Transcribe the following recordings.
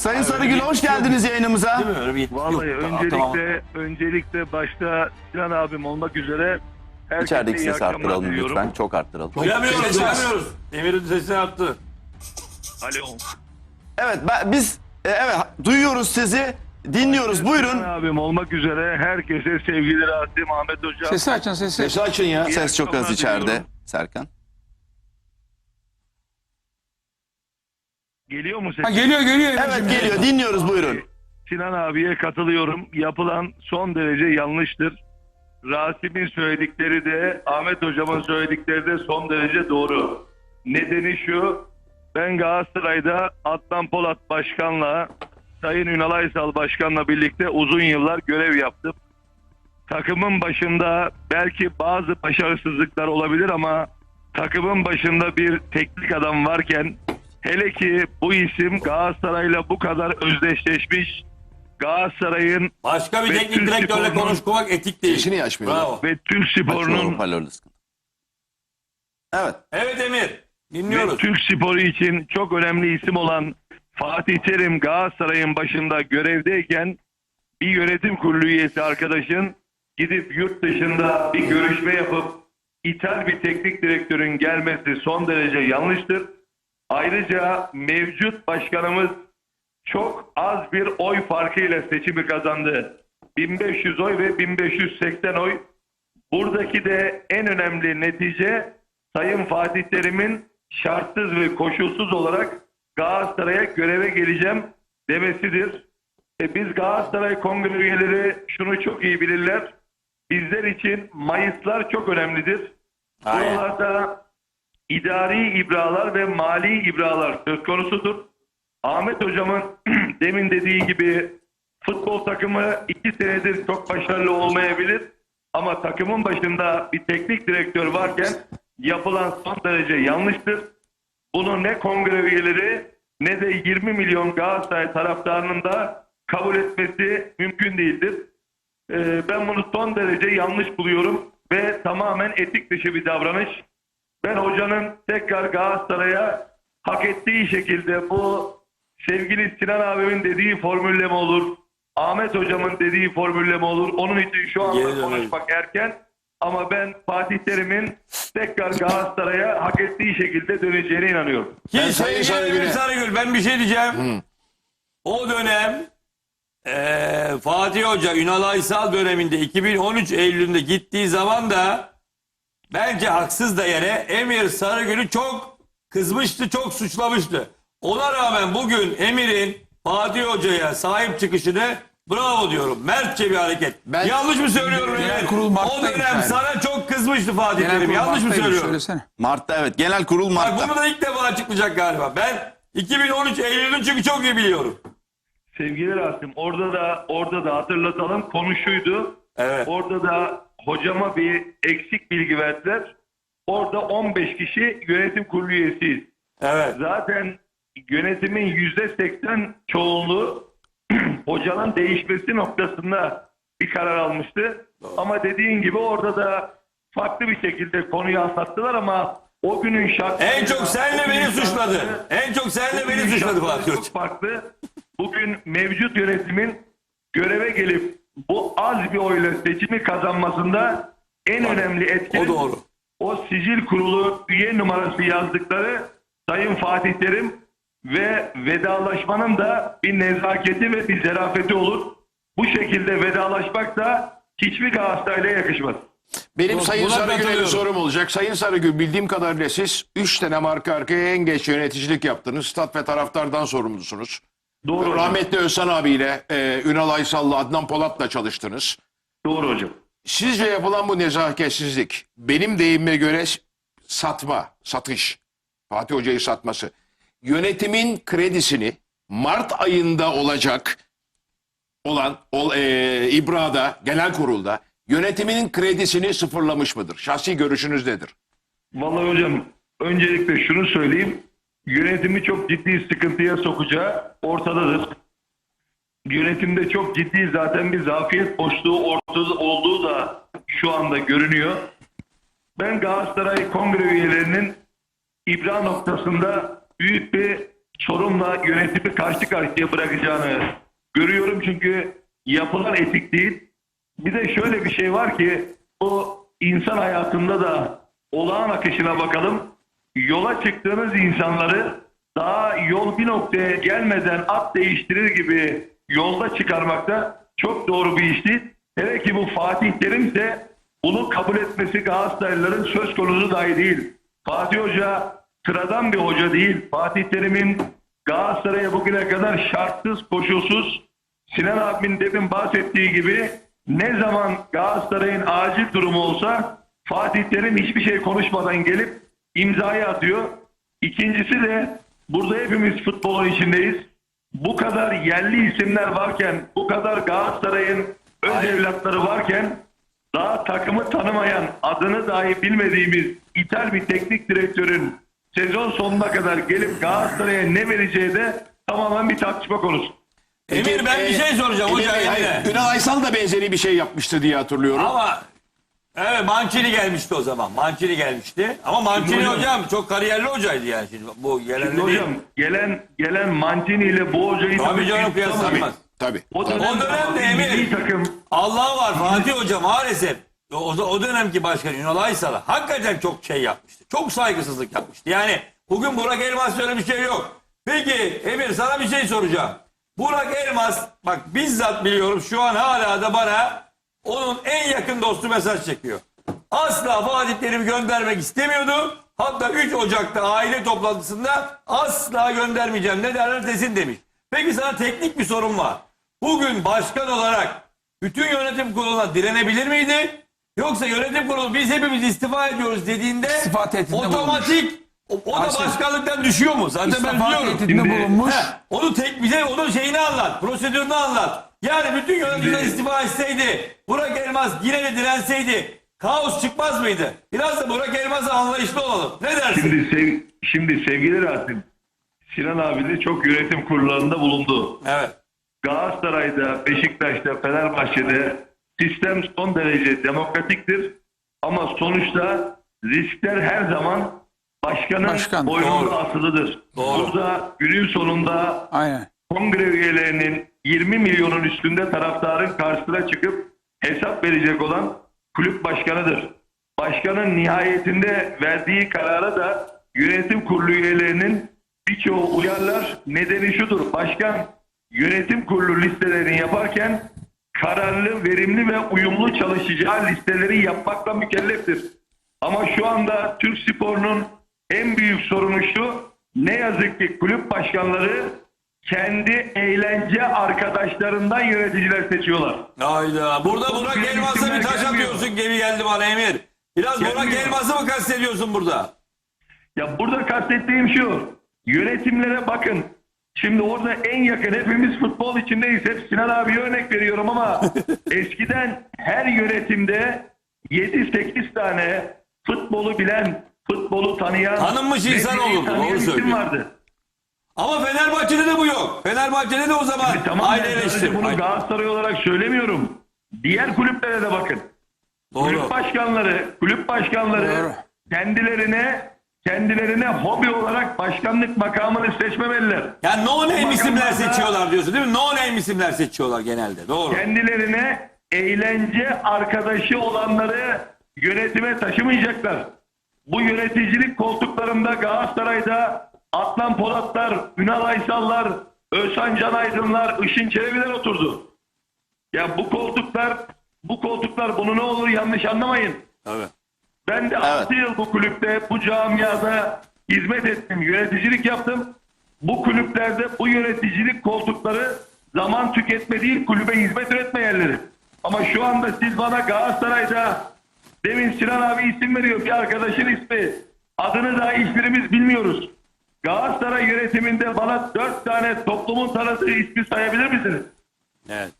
Sayın Sarıgül hoş geldiniz yayınımıza. Değil mi? Öyle bir Vallahi Yok, öncelikle tamam. öncelikle başta Sinan abim olmak üzere herkese İçerideki iyi sesi akşamlar arttıralım diliyorum. lütfen. Çok arttıralım. Duyamıyoruz, duyamıyoruz. Emir'in sesini attı. Alo. Evet ben, biz e, evet duyuyoruz sizi. Dinliyoruz. Buyurun. Sinan abim olmak üzere herkese sevgiler Asim Ahmet Hocam. Sesi açın sesi. Sesi açın ya. Ses çok az akşamlar içeride. diliyorum. Serkan. Geliyor mu ses? Ha, geliyor geliyor. Evet geliyor. Dinliyoruz buyurun. Sinan abiye katılıyorum. Yapılan son derece yanlıştır. Rasim'in söyledikleri de Ahmet Hocam'ın söyledikleri de son derece doğru. Nedeni şu. Ben Galatasaray'da Adnan Polat Başkan'la Sayın Ünal Aysal Başkan'la birlikte uzun yıllar görev yaptım. Takımın başında belki bazı başarısızlıklar olabilir ama takımın başında bir teknik adam varken hele ki bu isim Galatasaray'la bu kadar özdeşleşmiş Galatasaray'ın Başka bir Ve teknik Türk direktörle sporunun- konuşmak etik değil. Sesini açmıyor. Bravo. ve Türk sporunun. Evet. Evet Emir. Dinliyoruz. ve Türk sporu için çok önemli isim olan Fatih Terim Galatasaray'ın başında görevdeyken bir yönetim kurulu üyesi arkadaşın gidip yurt dışında bir görüşme yapıp ithal bir teknik direktörün gelmesi son derece yanlıştır. Ayrıca mevcut başkanımız çok az bir oy farkıyla seçimi kazandı. 1500 oy ve 1580 oy. Buradaki de en önemli netice Sayın Fatih Terim'in şartsız ve koşulsuz olarak Galatasaray'a göreve geleceğim demesidir. E biz Galatasaray kongre üyeleri şunu çok iyi bilirler. Bizler için Mayıslar çok önemlidir. Aynen. Buralarda idari ibralar ve mali ibralar söz konusudur. Ahmet hocamın demin dediği gibi futbol takımı iki senedir çok başarılı olmayabilir. Ama takımın başında bir teknik direktör varken yapılan son derece yanlıştır. Bunu ne kongre üyeleri ne de 20 milyon Galatasaray taraftarının da kabul etmesi mümkün değildir. Ee, ben bunu son derece yanlış buluyorum ve tamamen etik dışı bir davranış. Ben hocanın tekrar Galatasaray'a hak ettiği şekilde bu sevgili Sinan abimin dediği formülle mi olur? Ahmet hocamın dediği formülle mi olur? Onun için şu anda dönelim. konuşmak erken. Ama ben Fatih Terim'in tekrar Galatasaray'a hak ettiği şekilde döneceğine inanıyorum. Ben Sayın Emir Sarıgül'e- Sarıgül ben bir şey diyeceğim. O dönem eee, Fatih Hoca Ünal Aysal döneminde 2013 Eylül'ünde gittiği zaman da bence haksız da yere Emir Sarıgül'ü çok kızmıştı, çok suçlamıştı. Ona rağmen bugün Emir'in Fatih Hoca'ya sahip çıkışını bravo diyorum. Mertçe bir hareket. Ben- Yanlış mı söylüyorum Genel Emir? kurul O Mart'taymış dönem yani. sana çok kızmıştı Fatih Genel Terim. kurul Yanlış mı Mart'taymış, söylüyorum? Söylesene. Mart'ta evet. Genel kurul Bak Mart'ta. bunu da ilk defa açıklayacak galiba. Ben 2013 Eylül'ün çünkü çok iyi biliyorum. Sevgili Rasim orada da orada da hatırlatalım konu şuydu. Evet. Orada da hocama bir eksik bilgi verdiler. Orada 15 kişi yönetim kurulu üyesiyiz. Evet. Zaten yönetimin yüzde seksen çoğunluğu hocanın değişmesi noktasında bir karar almıştı. Ama dediğin gibi orada da farklı bir şekilde konuyu anlattılar ama o günün şartları... En çok senle beni suçladı. şartları- En çok senle beni suçladı Fatih Hoca. Farklı. Bugün mevcut yönetimin göreve gelip bu az bir oyla seçimi kazanmasında en önemli etken O doğru. o sicil kurulu üye numarası yazdıkları Sayın Fatih Terim ve vedalaşmanın da bir nezaketi ve bir zerafeti olur. Bu şekilde vedalaşmak da hiçbir Galatasaray'a yakışmaz. Benim Buna Sayın Sarıgül'e bir sorum olacak. Sayın Sarıgül bildiğim kadarıyla siz 3 sene arka arkaya en geç yöneticilik yaptınız. Stat ve taraftardan sorumlusunuz. Doğru hocam. Rahmetli Özhan abiyle, e, Ünal Aysal'la, Adnan Polat'la çalıştınız. Doğru hocam. Sizce yapılan bu nezaketsizlik benim deyimime göre satma, satış. Fatih Hoca'yı satması. Yönetimin kredisini Mart ayında olacak olan ol, e, İbra'da, genel kurulda yönetiminin kredisini sıfırlamış mıdır? Şahsi görüşünüz nedir? Vallahi hocam öncelikle şunu söyleyeyim. Yönetimi çok ciddi sıkıntıya sokacağı ortadadır. Yönetimde çok ciddi zaten bir zafiyet boşluğu ortada olduğu da şu anda görünüyor. Ben Galatasaray kongre üyelerinin ibra noktasında büyük bir Çorum'la yönetimi karşı karşıya bırakacağını görüyorum çünkü yapılan etik değil. Bir de şöyle bir şey var ki bu insan hayatında da olağan akışına bakalım. Yola çıktığınız insanları daha yol bir noktaya gelmeden at değiştirir gibi yolda çıkarmakta çok doğru bir iş değil. Hele ki bu Fatih Terim ise bunu kabul etmesi Galatasaraylıların söz konusu dahi değil. Fatih Hoca sıradan bir hoca değil. Fatih Terim'in Galatasaray'a bugüne kadar şartsız, koşulsuz Sinan abimin demin bahsettiği gibi ne zaman Galatasaray'ın acil durumu olsa Fatih Terim hiçbir şey konuşmadan gelip imzayı atıyor. İkincisi de burada hepimiz futbolun içindeyiz. Bu kadar yerli isimler varken, bu kadar Galatasaray'ın öz evlatları varken daha takımı tanımayan, adını dahi bilmediğimiz ithal bir teknik direktörün sezon sonuna kadar gelip Galatasaray'a ne vereceği de tamamen bir tartışma konusu. Emir ben bir şey soracağım hocam hayır. Ünal Aysal da benzeri bir şey yapmıştı diye hatırlıyorum. Ama evet Mancini gelmişti o zaman. Mancini gelmişti. Ama Mancini hocam- hocam çok kariyerli hocaydı yani şimdi. Bu gelenleri Şimdi hocam gelen gelen Mancini ile bu hocayı Tabii canım, kıyaslanmaz. Tabii. O dönem, O dönemde Emir- takım Allah var Fatih Hoca maalesef o, o dönemki başkan Ünal Aysal'a hakikaten çok şey yapmıştı. Çok saygısızlık yapmıştı. Yani bugün Burak Elmas öyle bir şey yok. Peki Emir sana bir şey soracağım. Burak Elmas bak bizzat biliyorum şu an hala da bana onun en yakın dostu mesaj çekiyor. Asla Fatih Terim'i göndermek istemiyordu. Hatta 3 Ocak'ta aile toplantısında asla göndermeyeceğim ne derler desin demiş. Peki sana teknik bir sorum var. Bugün başkan olarak bütün yönetim kuruluna direnebilir miydi? Yoksa yönetim kurulu biz hepimiz istifa ediyoruz dediğinde İstifa tehdidinde otomatik o, o da Aslında- başkanlıktan düşüyor mu? Zaten ben İstifa biliyorum. tehdidinde Şimdi- bulunmuş. He, onu tek bize onun şeyini anlat. Prosedürünü anlat. Yani bütün yöneticiler Şimdi- istifa etseydi, Burak Elmas yine de direnseydi kaos çıkmaz mıydı? Biraz da Burak Elmas'a anlayışlı olalım. Ne dersin? şimdi sev, şimdi sevgili Rasim Sinan abi de çok yönetim kurullarında bulundu. Evet. Galatasaray'da, Beşiktaş'ta, Fenerbahçe'de sistem son derece demokratiktir. Ama sonuçta riskler her zaman başkanın Başkan, boynunda asılıdır. Doğru. Burada günün sonunda Aynen. kongre üyelerinin 20 milyonun üstünde taraftarın karşısına çıkıp hesap verecek olan kulüp başkanıdır. Başkanın nihayetinde verdiği karara da yönetim kurulu üyelerinin birçoğu uyarlar. Nedeni şudur. Başkan yönetim kurulu listelerini yaparken kararlı, verimli ve uyumlu çalışacağı listeleri yapmakla mükelleftir. Ama şu anda Türk sporunun en büyük sorunu şu. Ne yazık ki kulüp başkanları kendi eğlence arkadaşlarından yöneticiler seçiyorlar. Hayda. Burada Burak Elmas'a bir taş atıyorsun gibi geldi bana Emir. Biraz Burak Gelmiyor. Elmas'ı mı kastediyorsun burada? Ya burada kastettiğim şu. Yönetimlere bakın. Şimdi orada en yakın hepimiz futbol içindeyiz. Hep Sinan abiye örnek veriyorum ama eskiden her yönetimde 7-8 tane futbolu bilen, futbolu tanıyan Tanınmış insan olurdu, doğru söylüyor. vardı. Ama Fenerbahçe'de de bu yok. Fenerbahçe'de de o zaman Tamam aile ben sadece eleştir. bunu Ay, Galatasaray olarak söylemiyorum. Diğer kulüplere de bakın. Doğru. Kulüp başkanları, kulüp başkanları Doğru. kendilerine kendilerine hobi olarak başkanlık makamını seçmemeliler. Yani no name isimler seçiyorlar diyorsun değil mi? No name isimler seçiyorlar genelde. Doğru. Kendilerine eğlence arkadaşı olanları yönetime taşımayacaklar. Bu yöneticilik koltuklarında Galatasaray'da Atlan Polatlar, Ünal Aysallar, Özhan Can Aydınlar, Işın Çelebiler oturdu. Ya bu koltuklar bu koltuklar bunu ne olur yanlış anlamayın. Evet. Ben de 6 yıl bu kulüpte, bu camiada hizmet ettim, yöneticilik yaptım. Bu kulüplerde bu yöneticilik koltukları zaman tüketme değil, kulübe hizmet üretme yerleri. Ama şu anda siz bana Galatasaray'da demin Sinan abi isim veriyor, bir arkadaşın ismi. Adını da hiçbirimiz bilmiyoruz. Galatasaray yönetiminde bana dört tane toplumun tanıdığı ismi sayabilir misiniz? Evet.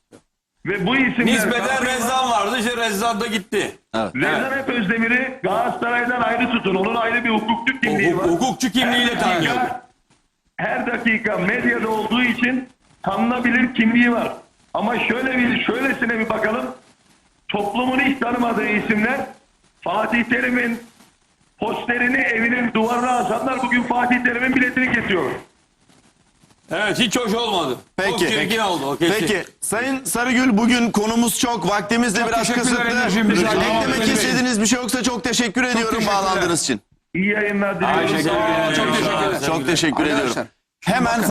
Ve bu isimler... Nispeten Rezzan vardı. İşte Rezzan da gitti. Rezan Hep Özdemir'i Galatasaray'dan ayrı tutun. Onun ayrı bir hukukçu kimliği Hukuk, var. hukukçu kimliğiyle Her dakika- Her dakika medyada olduğu için tanınabilir kimliği var. Ama şöyle bir şöylesine bir bakalım. Toplumun hiç tanımadığı isimler Fatih Terim'in posterini evinin duvarına asanlar bugün Fatih Terim'in biletini kesiyor. Evet hiç hoş olmadı. Peki, Çok çirkin peki. oldu o kesin. Peki Sayın Sarıgül bugün konumuz çok. Vaktimiz de biraz teşekkürler kısıtlı. Eklemek istediğiniz bir şey yoksa çok teşekkür ediyorum teşekkürler. bağlandığınız için. İyi yayınlar diliyorum. Çok teşekkür ederim. Çok teşekkür ediyorum. Arkadaşlar, Hemen